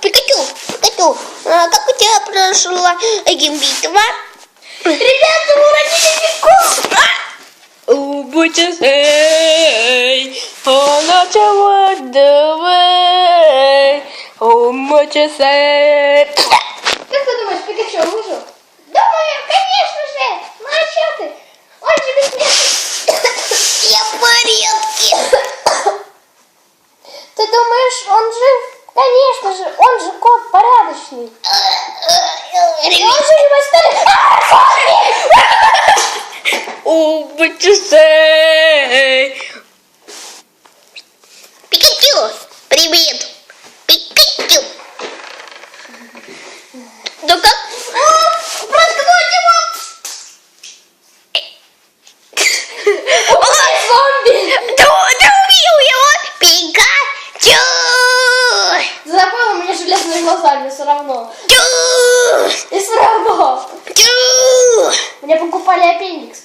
Пикачу, Пикачу, а как у тебя прошла битва? Ребята, уронили Пикачу! А! Будьте сей, он начал давай, он сей. Как ты думаешь, Пикачу выжил? Конечно же, но что ты? Он же бессмертный. Я в порядке. Ты думаешь, он жив? Конечно же, он же кот порядочный. Он же не восстали. О, почесай. Пикатю, привет. Пикатю. Да как глазами все равно. И все равно. Мне покупали аппендикс.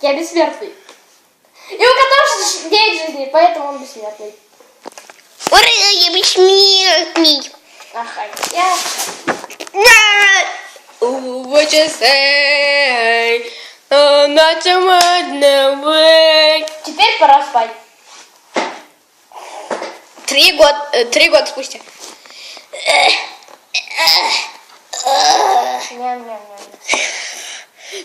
Я бессмертный. И у кота нет жизни, поэтому он бессмертный. Ура, я бессмертный. Ага, я... What you say? Oh, not so much Теперь пора спать. Три года, э, три года спустя.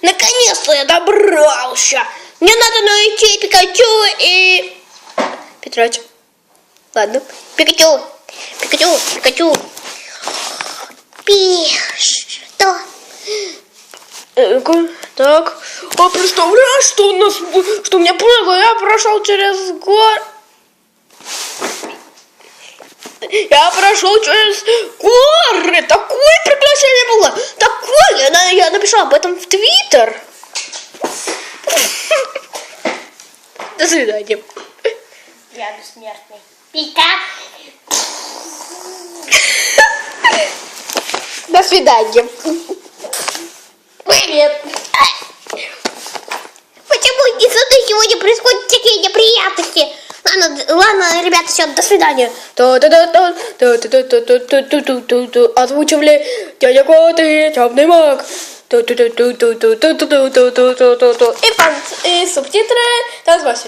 Наконец-то я добрался. Мне надо найти Пикачу и... Петрович. Ладно. Пикачу. Пикачу. Пикачу. Пи... Что? Так. А представляешь, что у нас... Что у меня было? Я прошел через гор я прошел через горы. Такое приглашение было. Такое. Я напишу об этом в Твиттер. До свидания. Я бессмертный. Пика. До свидания. Привет. Почему не сегодня происходит? ладно, ребята, все, до свидания. Озвучивали дядя Кот и темный маг. И, пан, и субтитры назвался.